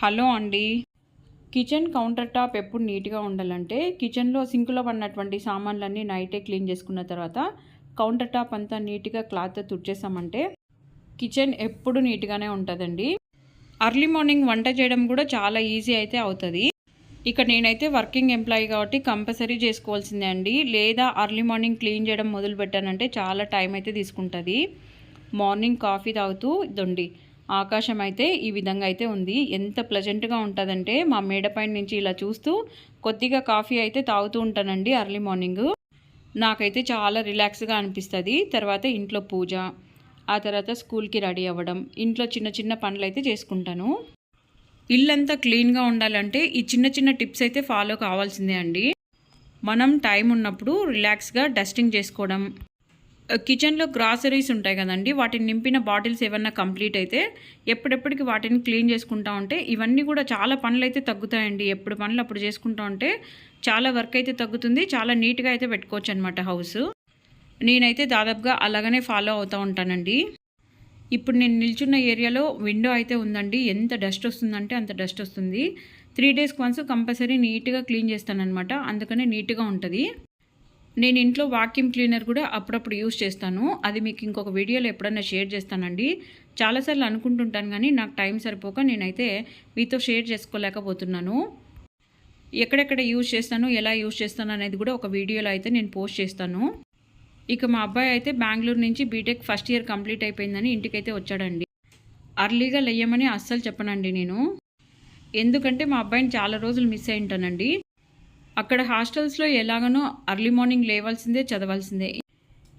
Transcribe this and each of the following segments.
Hello అండి. Kitchen counter top ఎప్పుడు నీట్గా ఉండాలంటే కిచెన్లో సింక్లో పడినటువంటి సామాన్లన్నీ నైటే క్లీన్ చేసుకున్న తర్వాత కౌంటర్ టాప్ అంతా నీట్గా క్లాత్ తుడిచేసామంటే కిచెన్ ఎప్పుడు నీట్గానే ఉంటుందండి. అర్లీ మార్నింగ్ వంట చేయడం కూడా చాలా ఈజీ అయితే అవుతుంది. ఇక నేనైతే వర్కింగ్ ఎంప్లాయీ కాబట్టి కంపల్సరీ చేసుకోవాల్సిందే అండి. లేదా అర్లీ మార్నింగ్ క్లీన్ చేయడం మొదలు పెట్టానంటే చాలా టైం అయితే తీసుకుంటుంది. మార్నింగ్ కాఫీ తాగుతూ ఇదండి ఆకాశం అయితే ఈ విధంగా అయితే ఉంది. ఎంత ప్లజెంట్గా ఉంటుందంటే మా మేడపైన నుంచి ఇలా చూస్తూ కొద్దిగా కాఫీ అయితే తాగుతూ ఉంటానండి అర్లీ మార్నింగ్ నాకైతే చాలా రిలాక్స్గా అనిపిస్తుంది. తర్వాత ఇంట్లో పూజ ఆ తర్వాత స్కూల్కి రెడీ అవ్వడం ఇంట్లో చిన్న చిన్న పనులు అయితే చేసుకుంటాను. ఇల్లంతా క్లీన్గా ఉండాలంటే ఈ చిన్న చిన్న టిప్స్ అయితే ఫాలో కావాల్సిందే అండి. మనం టైం ఉన్నప్పుడు రిలాక్స్గా డస్టింగ్ చేసుకోవడం కిచెన్లో గ్రాసరీస్ ఉంటాయి కదండి వాటిని నింపిన బాటిల్స్ ఏమన్నా కంప్లీట్ అయితే ఎప్పుడెప్పటికి వాటిని క్లీన్ చేసుకుంటా ఉంటే ఇవన్నీ కూడా చాలా పనులు అయితే తగ్గుతాయండి. ఎప్పుడు పనులు అప్పుడు చేసుకుంటా ఉంటే చాలా వర్క్ అయితే తగ్గుతుంది చాలా నీట్గా అయితే పెట్టుకోవచ్చు అనమాట హౌస్. నేనైతే దాదాపుగా అలాగనే ఫాలో అవుతూ ఉంటానండి. ఇప్పుడు నేను నిల్చున్న ఏరియాలో విండో అయితే ఉందండి. ఎంత డస్ట్ వస్తుందంటే అంత డస్ట్ వస్తుంది. త్రీ డేస్కి వన్స్ కంపల్సరీ నీట్గా క్లీన్ చేస్తానమాట అందుకనే నీట్గా ఉంటుంది. నేను ఇంట్లో వాక్యూమ్ క్లీనర్ కూడా అప్పుడప్పుడు యూస్ చేస్తాను. అది మీకు ఇంకొక వీడియోలో ఎప్పుడన్నా షేర్ చేస్తానండి. చాలాసార్లు అనుకుంటుంటాను కానీ నాకు టైం సరిపోక నేనైతే మీతో షేర్ చేసుకోలేకపోతున్నాను. ఎక్కడెక్కడ యూజ్ చేస్తాను ఎలా యూజ్ చేస్తాను అనేది కూడా ఒక వీడియోలో అయితే నేను పోస్ట్ చేస్తాను. ఇక మా అబ్బాయి అయితే బెంగళూరు నుంచి బీటెక్ ఫస్ట్ ఇయర్ కంప్లీట్ అయిపోయిందని ఇంటికైతే వచ్చాడండి. అర్లీగా లేయమని అస్సలు చెప్పనండి నేను. ఎందుకంటే మా అబ్బాయిని చాలా రోజులు మిస్ అయి ఉంటానండి. అక్కడ హాస్టల్స్లో ఎలాగనో అర్లీ మార్నింగ్ లేవాల్సిందే చదవాల్సిందే.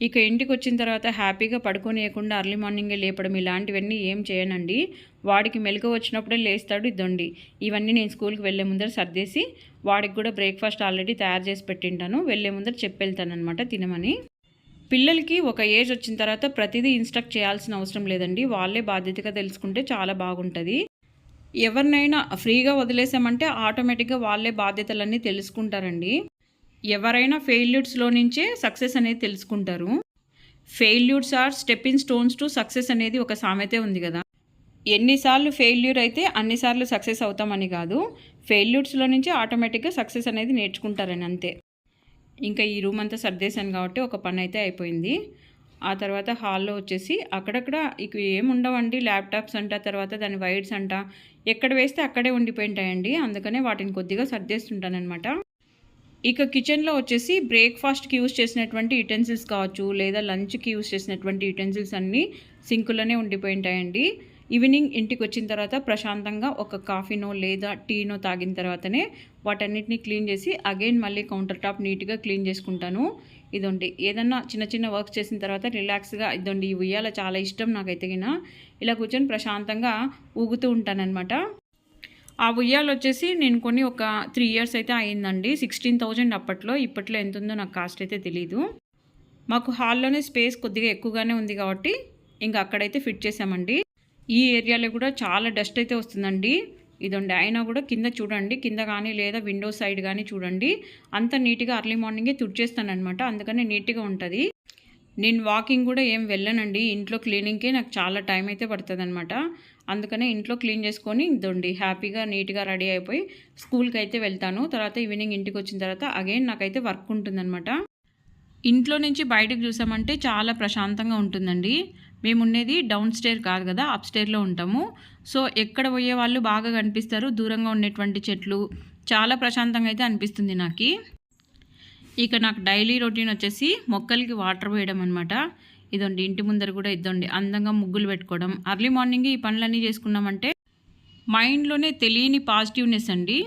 ఇక ఇంటికి వచ్చిన తర్వాత హ్యాపీగా పడుకోనియకుండా అర్లీ మార్నింగే లేపడం ఇలాంటివన్నీ ఏం చేయనండి. వాడికి మెలకు వచ్చినప్పుడే లేస్తాడు ఇద్దండి ఇవన్నీ నేను స్కూల్కి వెళ్ళే ముందర సర్దేసి వాడికి కూడా బ్రేక్ఫాస్ట్ ఆల్రెడీ తయారు చేసి పెట్టింటాను. వెళ్ళే ముందర చెప్పెళ్తానమాట తినమని. పిల్లలకి ఒక ఏజ్ వచ్చిన తర్వాత ప్రతిదీ ఇన్స్ట్రక్ట్ చేయాల్సిన అవసరం లేదండి. వాళ్ళే బాధ్యతగా తెలుసుకుంటే చాలా బాగుంటుంది. ఎవరినైనా ఫ్రీగా వదిలేసామంటే ఆటోమేటిక్గా వాళ్ళే బాధ్యతలన్నీ తెలుసుకుంటారండి. ఎవరైనా ఫెయిల్యూర్స్లో నుంచే సక్సెస్ అనేది తెలుసుకుంటారు. Failures are stepping stones to success అనేది ఒక సామెతే ఉంది కదా. ఎన్నిసార్లు ఫెయిల్యూర్ అయితే అన్నిసార్లు సక్సెస్ అవుతామని కాదు ఫెయిల్యూర్స్లో నుంచి ఆటోమేటిక్గా సక్సెస్ అనేది నేర్చుకుంటారని అంతే. ఇంకా ఈ రూమ్ అంతా సర్దేశాను కాబట్టి ఒక పని అయితే అయిపోయింది. ఆ తర్వాత హాల్లో వచ్చేసి అక్కడక్కడ ఇక ఏముండవండి ల్యాప్టాప్స్ అంట తర్వాత దాని వైర్స్ అంట. ఎక్కడ వేస్తే అక్కడే ఉండిపోయింటాయండి. అందుకనే వాటిని కొద్దిగా సర్దేస్తుంటానమాట ఇక కిచెన్లో వచ్చేసి బ్రేక్ఫాస్ట్కి యూస్ చేసినటువంటి యుటెన్సిల్స్ కావచ్చు లేదా లంచ్కి యూస్ చేసినటువంటి యుటెన్సిల్స్ అన్నీ సింకులోనే ఉండిపోయింటాయండి. ఈవినింగ్ ఇంటికి వచ్చిన తర్వాత ప్రశాంతంగా ఒక కాఫీనో లేదా టీనో తాగిన తర్వాతనే వాటన్నిటిని క్లీన్ చేసి అగైన్ మళ్ళీ కౌంటర్ టాప్ నీట్గా క్లీన్ చేసుకుంటాను. ఇదండి. ఏదన్నా చిన్న చిన్న వర్క్ చేసిన తర్వాత రిలాక్స్గా ఇదండి ఈ ఉయ్యాల చాలా ఇష్టం నాకైతే ఇలా కూర్చొని ప్రశాంతంగా ఊగుతూ ఉంటానన్నమాట. ఆ ఉయ్యాలు వచ్చేసి నేను కొన్ని ఒక త్రీ ఇయర్స్ అయితే అయిందండి. సిక్స్టీన్ థౌజండ్ అప్పట్లో. ఇప్పట్లో ఎంత ఉందో నాకు కాస్ట్ అయితే తెలీదు. మాకు హాల్లోనే స్పేస్ కొద్దిగా ఎక్కువగానే ఉంది కాబట్టి ఇంకా అక్కడైతే ఫిట్ చేసామండి ఈ ఏరియాలో కూడా చాలా డస్ట్ అయితే వస్తుందండి. ఇదండి. అయినా కూడా కింద చూడండి కింద కానీ లేదా విండో సైడ్ కానీ చూడండి. అంత నీట్గా అర్లీ మార్నింగే తుడిచేస్తానమాట అందుకనే నీట్గా ఉంటుంది. నేను వాకింగ్ కూడా ఏం వెళ్ళనండి. ఇంట్లో క్లీనింగ్కే నాకు చాలా టైం అయితే పడుతుంది అనమాట అందుకనే ఇంట్లో క్లీన్ చేసుకొని ఇదండి. హ్యాపీగా నీట్గా రెడీ అయిపోయి స్కూల్కి అయితే వెళ్తాను. తర్వాత ఈవినింగ్ ఇంటికి వచ్చిన తర్వాత అగైన్ నాకైతే వర్క్ ఉంటుందన్నమాట. ఇంట్లో నుంచి బయటకు చూసామంటే చాలా ప్రశాంతంగా ఉంటుందండి. మేము ఉండేది డౌన్ స్టేర్ కాదు కదా అప్ స్టేర్లో ఉంటాము. సో ఎక్కడ పోయే వాళ్ళు బాగా కనిపిస్తారు దూరంగా ఉండేటువంటి చెట్లు చాలా ప్రశాంతంగా అయితే అనిపిస్తుంది నాకు. ఇక నాకు డైలీ రొటీన్ వచ్చేసి మొక్కలకి వాటర్ వేయడం అనమాట ఇదండి ఇంటి ముందర కూడా ఇద్దండి అందంగా ముగ్గులు పెట్టుకోవడం. అర్లీ మార్నింగ్ ఈ పనులన్నీ చేసుకున్నామంటే మైండ్లోనే తెలియని పాజిటివ్నెస్ అండి.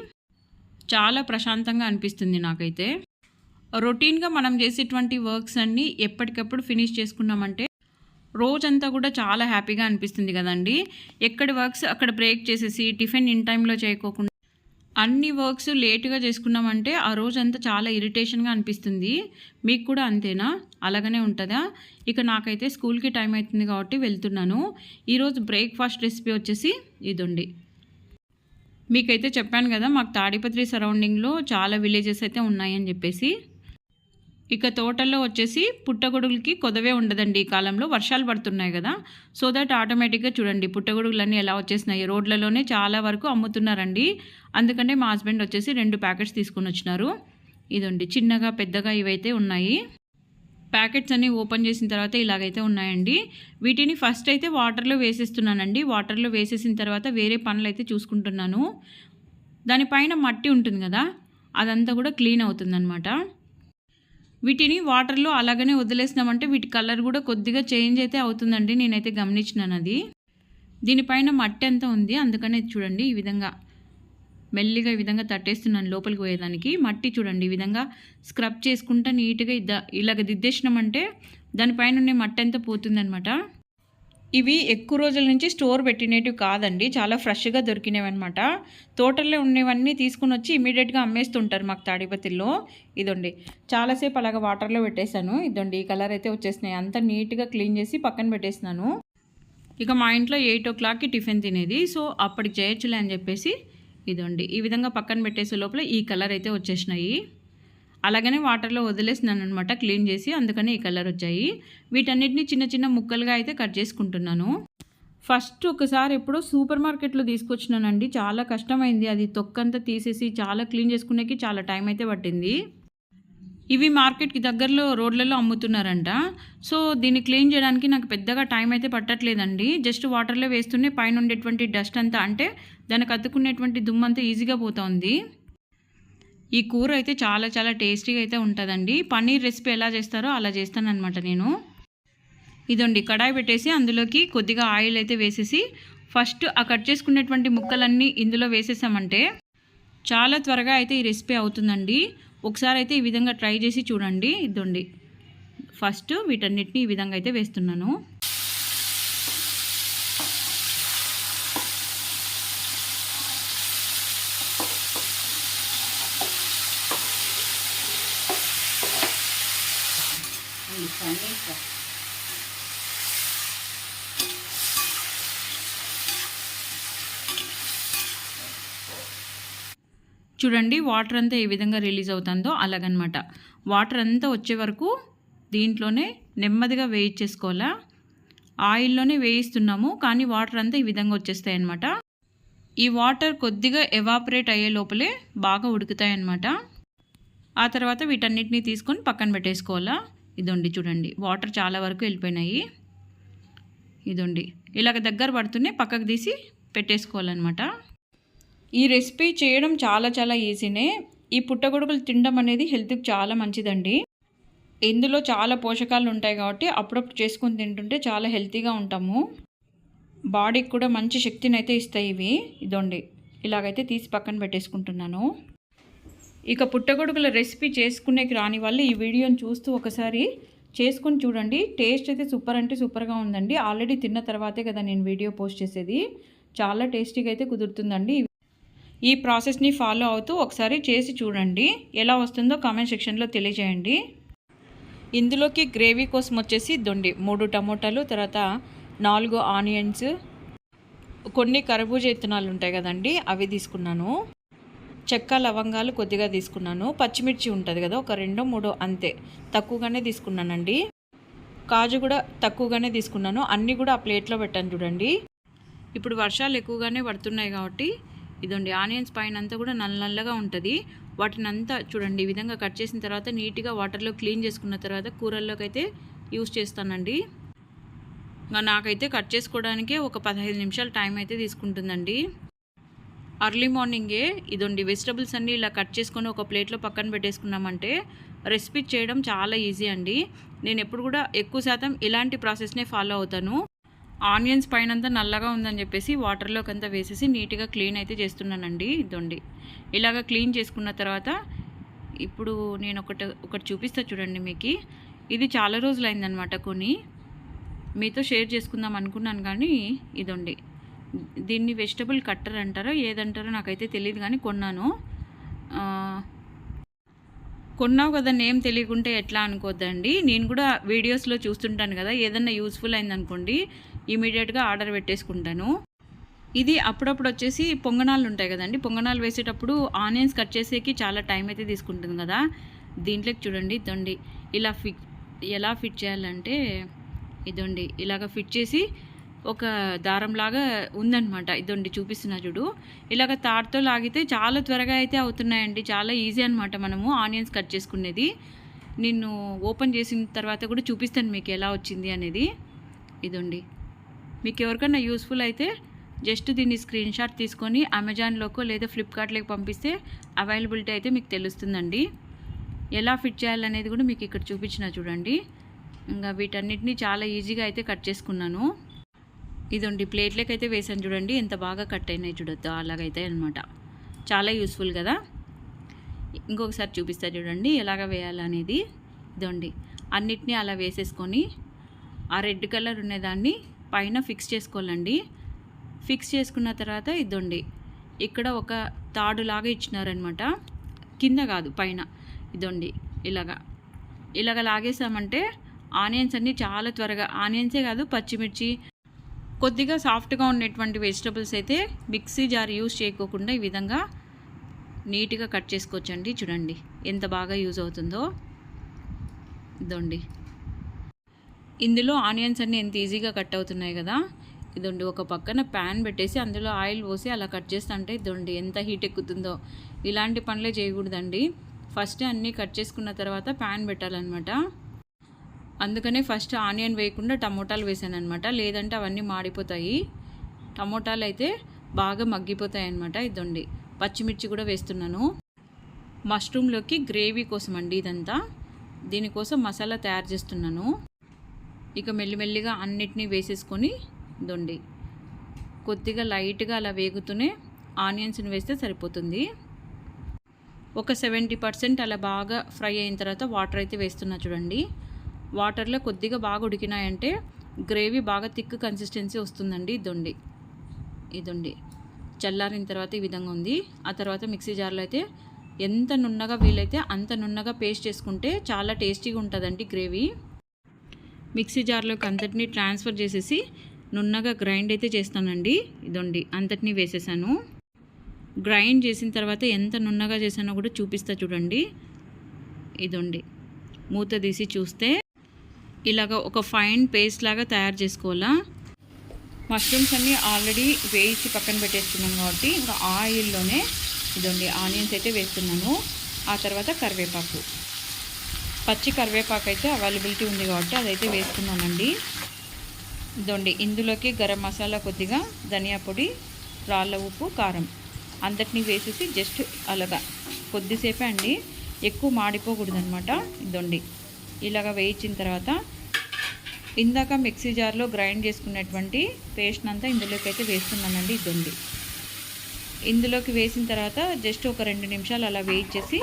చాలా ప్రశాంతంగా అనిపిస్తుంది నాకైతే. రొటీన్గా మనం చేసేటువంటి వర్క్స్ అన్నీ ఎప్పటికప్పుడు ఫినిష్ చేసుకున్నామంటే రోజంతా కూడా చాలా హ్యాపీగా అనిపిస్తుంది కదండి. ఎక్కడ వర్క్స్ అక్కడ బ్రేక్ చేసేసి టిఫిన్ ఇన్ టైంలో చేయకోకుండా అన్ని వర్క్స్ లేటుగా చేసుకున్నామంటే ఆ రోజంతా చాలా ఇరిటేషన్గా అనిపిస్తుంది. మీకు కూడా అంతేనా? అలాగనే ఉంటుందా? ఇక నాకైతే స్కూల్కి టైం అవుతుంది కాబట్టి వెళ్తున్నాను. ఈరోజు బ్రేక్ఫాస్ట్ రెసిపీ వచ్చేసి ఇదండి. మీకైతే చెప్పాను కదా మాకు తాడిపత్రి సరౌండింగ్లో చాలా విలేజెస్ అయితే ఉన్నాయని చెప్పేసి. ఇక తోటల్లో వచ్చేసి పుట్టగొడుగులకి కొదవే ఉండదండి ఈ కాలంలో. వర్షాలు పడుతున్నాయి కదా. సో దట్ ఆటోమేటిక్గా చూడండి పుట్టగొడుగులన్నీ ఎలా వచ్చేసినాయి. రోడ్లలోనే చాలా వరకు అమ్ముతున్నారండి. అందుకనే మా హస్బెండ్ వచ్చేసి రెండు ప్యాకెట్స్ తీసుకొని వచ్చినారు. ఇదండి చిన్నగా పెద్దగా ఇవైతే ఉన్నాయి. ప్యాకెట్స్ అన్నీ ఓపెన్ చేసిన తర్వాత ఇలాగైతే ఉన్నాయండి. వీటిని ఫస్ట్ అయితే వాటర్లో వేసేస్తున్నానండి. వాటర్లో వేసేసిన తర్వాత వేరే పనులు అయితే చూసుకుంటున్నాను దానిపైన మట్టి ఉంటుంది కదా. అదంతా కూడా క్లీన్ అవుతుందన్నమాట. వీటిని వాటర్లో అలాగనే వదిలేసినామంటే వీటి కలర్ కూడా కొద్దిగా చేంజ్ అయితే అవుతుందండి. నేనైతే గమనించినాను అది. దీనిపైన మట్టి అంతా ఉంది. అందుకనే చూడండి ఈ విధంగా మెల్లిగా ఈ విధంగా తట్టేస్తున్నాను లోపలికి పోయేదానికి. మట్టి చూడండి ఈ విధంగా స్క్రబ్ చేసుకుంటా నీట్గా ఇద్ద ఇలాగ దిద్దేసినామంటే దానిపైన ఉండే మట్టి అంతా పోతుందనమాట ఇవి ఎక్కువ రోజుల నుంచి స్టోర్ పెట్టినవి కాదండి. చాలా ఫ్రెష్గా దొరికినవి అనమాట తోటల్లో ఉన్నవన్నీ తీసుకుని వచ్చి ఇమీడియట్గా అమ్మేస్తుంటారు మాకు తాడిపతిలో ఇదండి. చాలాసేపు అలాగ వాటర్లో పెట్టేశాను. ఇదండి ఈ కలర్ అయితే వచ్చేసినాయి. అంతా నీట్గా క్లీన్ చేసి పక్కన పెట్టేసినాను. ఇక మా ఇంట్లో ఎయిట్ ఓ క్లాక్కి టిఫిన్ తినేది. సో అప్పటికి చేయొచ్చులే అని చెప్పేసి ఇదండి. ఈ విధంగా పక్కన పెట్టేసే లోపల ఈ కలర్ అయితే వచ్చేసినాయి. అలాగనే వాటర్లో వదిలేసినాను అనమాట క్లీన్ చేసి అందుకని ఈ కలర్ వచ్చాయి. వీటన్నిటిని చిన్న చిన్న ముక్కలుగా అయితే కట్ చేసుకుంటున్నాను. ఫస్ట్ ఒకసారి ఎప్పుడో సూపర్ మార్కెట్లో తీసుకొచ్చినానండి. చాలా కష్టమైంది. అది తొక్కంతా తీసేసి చాలా క్లీన్ చేసుకునేకి చాలా టైం అయితే పట్టింది. ఇవి మార్కెట్కి దగ్గరలో రోడ్లలో అమ్ముతున్నారంట. సో దీన్ని క్లీన్ చేయడానికి నాకు పెద్దగా టైం అయితే పట్టట్లేదండి. జస్ట్ వాటర్లో వేస్తూనే పైన ఉండేటువంటి డస్ట్ అంతా అంటే దానికి అతుక్కునేటువంటి దుమ్మంతా ఈజీగా పోతుంది ఈ కూర అయితే చాలా చాలా టేస్టీగా అయితే ఉంటుందండి. పన్నీర్ రెసిపీ ఎలా చేస్తారో అలా చేస్తానమాట నేను. ఇదండి కడాయి పెట్టేసి అందులోకి కొద్దిగా ఆయిల్ అయితే వేసేసి ఫస్ట్ ఆ కట్ చేసుకునేటువంటి ముక్కలన్నీ ఇందులో వేసేసామంటే చాలా త్వరగా అయితే ఈ రెసిపీ అవుతుందండి. ఒకసారి అయితే ఈ విధంగా ట్రై చేసి చూడండి. ఇదండి ఫస్ట్ వీటన్నిటిని ఈ విధంగా అయితే వేస్తున్నాను. చూడండి వాటర్ అంతా ఏ విధంగా రిలీజ్ అవుతుందో అలాగనమాట. వాటర్ అంతా వచ్చే వరకు దీంట్లోనే నెమ్మదిగా వేయించేసుకోవాలా? ఆయిల్లోనే వేయిస్తున్నాము కానీ వాటర్ అంతా ఈ విధంగా వచ్చేస్తాయి అన్నమాట ఈ వాటర్ కొద్దిగా ఎవాపరేట్ అయ్యే లోపలే బాగా ఉడుకుతాయి అన్నమాట ఆ తర్వాత వీటన్నిటిని తీసుకొని పక్కన పెట్టేసుకోవాలా? ఇదండి చూడండి. వాటర్ చాలా వరకు వెళ్ళిపోయినాయి. ఇదండి. ఇలాగ దగ్గర పడుతూనే పక్కకు తీసి పెట్టేసుకోవాలన్నమాట. ఈ రెసిపీ చేయడం చాలా చాలా ఈజీనే. ఈ పుట్టగొడుగులు తినడం అనేది హెల్త్కి చాలా మంచిదండి. ఇందులో చాలా పోషకాలు ఉంటాయి కాబట్టి అప్పుడప్పుడు చేసుకుని తింటుంటే చాలా హెల్తీగా ఉంటాము. బాడీకి కూడా మంచి శక్తిని అయితే ఇస్తాయి ఇవి. ఇదండి. ఇలాగైతే తీసి పక్కన పెట్టేసుకుంటున్నాను. ఇక పుట్టగొడుగుల రెసిపీ చేసుకునేకి రాని వాళ్ళు ఈ వీడియోని చూస్తూ ఒకసారి చేసుకొని చూడండి. టేస్ట్ అయితే సూపర్ అంటే సూపర్గా ఉందండి. ఆల్రెడీ తిన్న తర్వాతే కదా నేను వీడియో పోస్ట్ చేసేది. చాలా టేస్టీగా అయితే కుదురుతుందండి. ఈ ప్రాసెస్ని ఫాలో అవుతూ ఒకసారి చేసి చూడండి. ఎలా వస్తుందో కామెంట్ సెక్షన్లో తెలియజేయండి. ఇందులోకి గ్రేవీ కోసం వచ్చేసి దొండి మూడు టమోటాలు తర్వాత నాలుగు ఆనియన్స్ కొన్ని కరబూజ ఇత్తనాలు ఉంటాయి కదండి అవి తీసుకున్నాను. చెక్క లవంగాలు కొద్దిగా తీసుకున్నాను. పచ్చిమిర్చి ఉంటుంది కదా ఒక రెండో మూడో అంతే. తక్కువగానే తీసుకున్నానండి. కాజు కూడా తక్కువగానే తీసుకున్నాను. అన్నీ కూడా ఆ ప్లేట్లో పెట్టాను చూడండి. ఇప్పుడు వర్షాలు ఎక్కువగానే పడుతున్నాయి కాబట్టి ఇదండి ఆనియన్స్ పైన అంతా కూడా నల్ల నల్లగా ఉంటుంది. వాటిని అంతా చూడండి ఈ విధంగా కట్ చేసిన తర్వాత నీట్గా వాటర్లో క్లీన్ చేసుకున్న తర్వాత కూరల్లోకి అయితే యూస్ చేస్తానండి నాకైతే కట్ చేసుకోవడానికే ఒక పదహైదు నిమిషాలు టైం అయితే తీసుకుంటుందండి. అర్లీ మార్నింగే ఇదండి వెజిటబుల్స్ అన్నీ ఇలా కట్ చేసుకొని ఒక ప్లేట్లో పక్కన పెట్టేసుకున్నామంటే రెసిపీ చేయడం చాలా ఈజీ అండి. నేను ఎప్పుడు కూడా ఎక్కువ శాతం ఇలాంటి ప్రాసెస్నే ఫాలో అవుతాను. ఆనియన్స్ పైనంతా నల్లగా ఉందని చెప్పేసి వాటర్లోకి అంతా వేసేసి నీట్గా క్లీన్ అయితే చేస్తున్నానండి ఇదండి. ఇలాగ క్లీన్ చేసుకున్న తర్వాత ఇప్పుడు నేను ఒకటి ఒకటి చూపిస్తా చూడండి మీకు. ఇది చాలా రోజులు కొని. మీతో షేర్ చేసుకుందాం అనుకున్నాను కానీ ఇదండి. దీన్ని వెజిటబుల్ కట్టర్ అంటారో ఏదంటారో నాకైతే తెలియదు కానీ కొన్నాను. కొన్నావు కదా నేమ్ తెలియకుంటే ఎట్లా అనుకోద్దండి? నేను కూడా వీడియోస్లో చూస్తుంటాను కదా ఏదన్నా యూస్ఫుల్ అయిందనుకోండి ఇమీడియట్గా ఆర్డర్ పెట్టేసుకుంటాను. ఇది అప్పుడప్పుడు వచ్చేసి పొంగనాలు ఉంటాయి కదండి పొంగనాలు వేసేటప్పుడు ఆనియన్స్ కట్ చేసేకి చాలా టైం అయితే తీసుకుంటుంది కదా. దీంట్లోకి చూడండి ఇదండి. ఇలా ఫిట్ ఎలా ఫిట్ చేయాలంటే ఇదండి ఇలాగ ఫిట్ చేసి ఒక దారంలాగా ఉందన్నమాట. ఇదండి చూపిస్తున్నా చూడు. ఇలాగ తాడుతో లాగితే చాలా త్వరగా అయితే అవుతున్నాయండి. చాలా ఈజీ అనమాట మనము ఆనియన్స్ కట్ చేసుకునేది. నిన్ను ఓపెన్ చేసిన తర్వాత కూడా చూపిస్తాను మీకు ఎలా వచ్చింది అనేది. ఇదండి. మీకు ఎవరికైనా యూస్ఫుల్ అయితే జస్ట్ దీన్ని స్క్రీన్ షాట్ తీసుకొని అమెజాన్లోకో లేదా ఫ్లిప్కార్ట్లోకి పంపిస్తే అవైలబిలిటీ అయితే మీకు తెలుస్తుందండి. ఎలా ఫిట్ చేయాలనేది కూడా మీకు ఇక్కడ చూపించిన చూడండి. ఇంకా వీటన్నిటిని చాలా ఈజీగా అయితే కట్ చేసుకున్నాను. ఇదండి ప్లేట్లోకి అయితే వేసాను చూడండి ఎంత బాగా కట్ అయినాయి చూడొద్దు అలాగైతే అనమాట చాలా యూస్ఫుల్ కదా? ఇంకొకసారి చూపిస్తా చూడండి ఎలాగ వేయాలనేది. ఇదండి అన్నిటినీ అలా వేసేసుకొని ఆ రెడ్ కలర్ ఉన్నదాన్ని పైన ఫిక్స్ చేసుకోవాలండి. ఫిక్స్ చేసుకున్న తర్వాత ఇదండి ఇక్కడ ఒక తాడులాగా ఇచ్చినారనమాట కింద కాదు పైన. ఇదండి ఇలాగా. ఇలాగ లాగేసామంటే ఆనియన్స్ అన్నీ చాలా త్వరగా ఆనియన్సే కాదు పచ్చిమిర్చి కొద్దిగా సాఫ్ట్గా ఉన్నటువంటి వెజిటబుల్స్ అయితే మిక్సీ జార్ యూజ్ చేయకోకుండా ఈ విధంగా నీట్గా కట్ చేసుకోవచ్చండి. చూడండి ఎంత బాగా యూజ్ అవుతుందో. ఇదండి. ఇందులో ఆనియన్స్ అన్నీ ఎంత ఈజీగా కట్ అవుతున్నాయి కదా. ఇదండి ఒక పక్కన ప్యాన్ పెట్టేసి అందులో ఆయిల్ పోసి అలా కట్ చేస్తుంటే ఇదండి ఎంత హీట్ ఎక్కుతుందో. ఇలాంటి పనులే చేయకూడదండి. ఫస్ట్ అన్నీ కట్ చేసుకున్న తర్వాత ప్యాన్ పెట్టాలన్నమాట. అందుకనే ఫస్ట్ ఆనియన్ వేయకుండా టమోటాలు వేసాను అనమాట లేదంటే అవన్నీ మాడిపోతాయి. టమోటాలు అయితే బాగా మగ్గిపోతాయి అనమాట ఇదండి పచ్చిమిర్చి కూడా వేస్తున్నాను. మష్రూమ్లోకి గ్రేవీ కోసం అండి ఇదంతా. దీనికోసం మసాలా తయారు చేస్తున్నాను. ఇక మెల్లిమెల్లిగా అన్నిటినీ వేసేసుకొని దొండి. కొద్దిగా లైట్గా అలా వేగుతూనే ఆనియన్స్ని వేస్తే సరిపోతుంది. ఒక సెవెంటీ పర్సెంట్ అలా బాగా ఫ్రై అయిన తర్వాత వాటర్ అయితే వేస్తున్నా చూడండి. వాటర్లో కొద్దిగా బాగా ఉడికినాయంటే గ్రేవీ బాగా థిక్ కన్సిస్టెన్సీ వస్తుందండి ఇదండి ఇదండి చల్లారిన తర్వాత ఈ విధంగా ఉంది. ఆ తర్వాత మిక్సీ జార్లో అయితే ఎంత నున్నగా వీలైతే అంత నున్నగా పేస్ట్ చేసుకుంటే చాలా టేస్టీగా ఉంటుందండి గ్రేవీ. మిక్సీ జార్లోకి అంతటినీ ట్రాన్స్ఫర్ చేసేసి నున్నగా గ్రైండ్ అయితే చేస్తానండి ఇదండి అంతటినీ వేసేసాను. గ్రైండ్ చేసిన తర్వాత ఎంత నున్నగా చేసానో కూడా చూపిస్తా చూడండి. ఇదండి మూత తీసి చూస్తే ఇలాగ ఒక ఫైన్ పేస్ట్ లాగా తయారు చేసుకోవాలా? మష్రూమ్స్ అన్నీ ఆల్రెడీ వేయించి పక్కన పెట్టేస్తున్నాం కాబట్టి ఇంకా ఆయిల్లోనే ఇదండి ఆనియన్స్ అయితే వేస్తున్నాను. ఆ తర్వాత కరివేపాకు. పచ్చి కరివేపాకు అయితే అవైలబిలిటీ ఉంది కాబట్టి అదైతే వేస్తున్నానండి. ఇదండి ఇందులోకి గరం మసాలా కొద్దిగా ధనియా పొడి రాళ్ళ ఉప్పు కారం. అంతటినీ వేసేసి జస్ట్ అలాగా కొద్దిసేపే అండి ఎక్కువ మాడిపోకూడదు అనమాట ఇదండి. ఇలాగ వేయించిన తర్వాత ఇందాక మిక్సీ జార్లో గ్రైండ్ చేసుకున్నటువంటి పేస్ట్ అంతా ఇందులోకి అయితే వేస్తున్నానండి ఇదండి. ఇందులోకి వేసిన తర్వాత జస్ట్ ఒక రెండు నిమిషాలు అలా వేయించేసి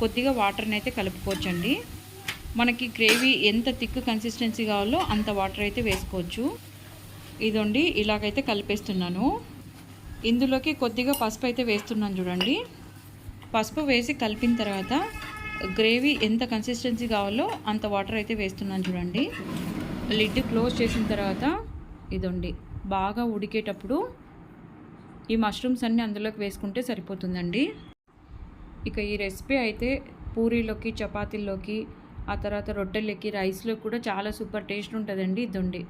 కొద్దిగా వాటర్ని అయితే కలుపుకోవచ్చండి. మనకి గ్రేవీ ఎంత థిక్ కన్సిస్టెన్సీ కావాలో అంత వాటర్ అయితే వేసుకోవచ్చు. ఇదండి ఇలాగైతే కలిపేస్తున్నాను. ఇందులోకి కొద్దిగా పసుపు అయితే వేస్తున్నాను చూడండి. పసుపు వేసి కలిపిన తర్వాత గ్రేవీ ఎంత కన్సిస్టెన్సీ కావాలో అంత వాటర్ అయితే వేస్తున్నాను చూడండి. లిడ్ క్లోజ్ చేసిన తర్వాత ఇదండి. బాగా ఉడికేటప్పుడు ఈ మష్రూమ్స్ అన్నీ అందులోకి వేసుకుంటే సరిపోతుందండి. ఇక ఈ రెసిపీ అయితే పూరీలోకి చపాతీల్లోకి ఆ తర్వాత రొట్టెలకి రైస్లో కూడా చాలా సూపర్ టేస్ట్ ఉంటుందండి ఇదండి.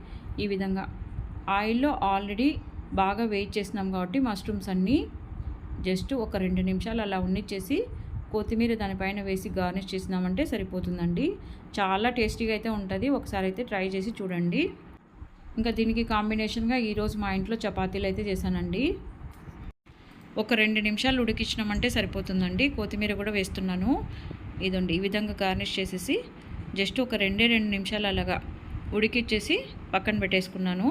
ఈ విధంగా ఆయిల్లో ఆల్రెడీ బాగా వెయిట్ చేసినాం కాబట్టి మష్రూమ్స్ అన్నీ జస్ట్ ఒక రెండు నిమిషాలు అలా ఉన్నిచ్చేసి కొత్తిమీర దానిపైన వేసి గార్నిష్ చేసినామంటే సరిపోతుందండి. చాలా టేస్టీగా అయితే ఉంటుంది. ఒకసారి అయితే ట్రై చేసి చూడండి. ఇంకా దీనికి కాంబినేషన్గా ఈరోజు మా ఇంట్లో చపాతీలు అయితే చేశానండి. ఒక రెండు నిమిషాలు ఉడికించినామంటే సరిపోతుందండి. కొత్తిమీర కూడా వేస్తున్నాను. ఇదండి ఈ విధంగా గార్నిష్ చేసేసి జస్ట్ ఒక రెండే రెండు నిమిషాలు అలాగా ఉడికిచ్చేసి పక్కన పెట్టేసుకున్నాను.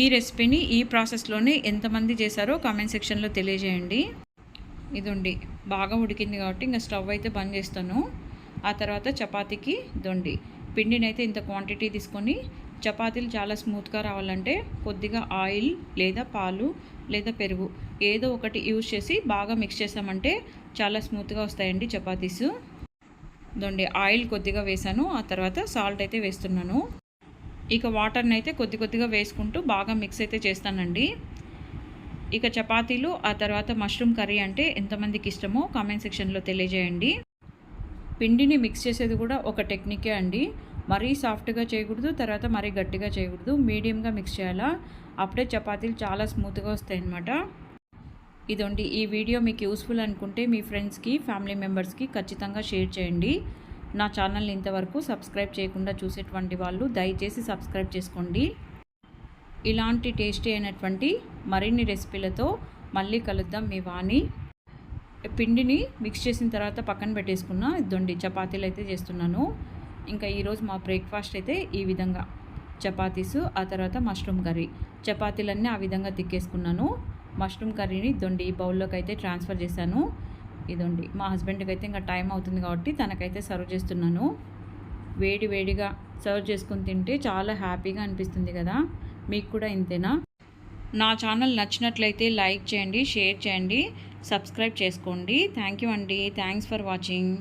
ఈ రెసిపీని ఈ ప్రాసెస్లోనే ఎంతమంది చేశారో కామెంట్ సెక్షన్లో తెలియజేయండి. ఇదండి. బాగా ఉడికింది కాబట్టి ఇంకా స్టవ్ అయితే బంద్ చేస్తాను. ఆ తర్వాత చపాతీకి దొండి. పిండిని అయితే ఇంత క్వాంటిటీ తీసుకొని చపాతీలు చాలా స్మూత్గా రావాలంటే కొద్దిగా ఆయిల్ లేదా పాలు లేదా పెరుగు ఏదో ఒకటి యూజ్ చేసి బాగా మిక్స్ చేసామంటే చాలా స్మూత్గా వస్తాయండి చపాతీస్. దొండి ఆయిల్ కొద్దిగా వేసాను. ఆ తర్వాత సాల్ట్ అయితే వేస్తున్నాను. ఇక వాటర్ని అయితే కొద్ది కొద్దిగా వేసుకుంటూ బాగా మిక్స్ అయితే చేస్తానండి. ఇక చపాతీలు ఆ తర్వాత మష్రూమ్ కర్రీ అంటే ఎంతమందికి ఇష్టమో కామెంట్ సెక్షన్లో తెలియజేయండి. పిండిని మిక్స్ చేసేది కూడా ఒక టెక్నికే అండి. మరీ సాఫ్ట్గా చేయకూడదు తర్వాత మరీ గట్టిగా చేయకూడదు. మీడియంగా మిక్స్ చేయాలా? అప్పుడే చపాతీలు చాలా స్మూత్గా వస్తాయి అన్నమాట ఇదండి ఈ వీడియో. మీకు యూస్ఫుల్ అనుకుంటే మీ ఫ్రెండ్స్కి ఫ్యామిలీ మెంబర్స్కి ఖచ్చితంగా షేర్ చేయండి. నా ఛానల్ని ఇంతవరకు సబ్స్క్రైబ్ చేయకుండా చూసేటువంటి వాళ్ళు దయచేసి సబ్స్క్రైబ్ చేసుకోండి. ఇలాంటి టేస్టీ అయినటువంటి మరిన్ని రెసిపీలతో మళ్ళీ కలుద్దాం మీ వాణి. పిండిని మిక్స్ చేసిన తర్వాత పక్కన పెట్టేసుకున్న ఇద్దండి చపాతీలు అయితే చేస్తున్నాను. ఇంకా ఈరోజు మా బ్రేక్ఫాస్ట్ అయితే ఈ విధంగా. చపాతీస్ ఆ తర్వాత మష్రూమ్ కర్రీ. చపాతీలన్నీ ఆ విధంగా తిక్కేసుకున్నాను. మష్రూమ్ కర్రీని ఇద్దండి ఈ బౌల్లోకి అయితే ట్రాన్స్ఫర్ చేశాను. ఇదండి మా హస్బెండ్కి అయితే ఇంకా టైం అవుతుంది కాబట్టి తనకైతే సర్వ్ చేస్తున్నాను. వేడి వేడిగా సర్వ్ చేసుకుని తింటే చాలా హ్యాపీగా అనిపిస్తుంది కదా. మీకు కూడా ఇంతేనా? నా ఛానల్ నచ్చినట్లయితే లైక్ చేయండి షేర్ చేయండి సబ్స్క్రైబ్ చేసుకోండి. థ్యాంక్ యూ అండి. Thanks for watching.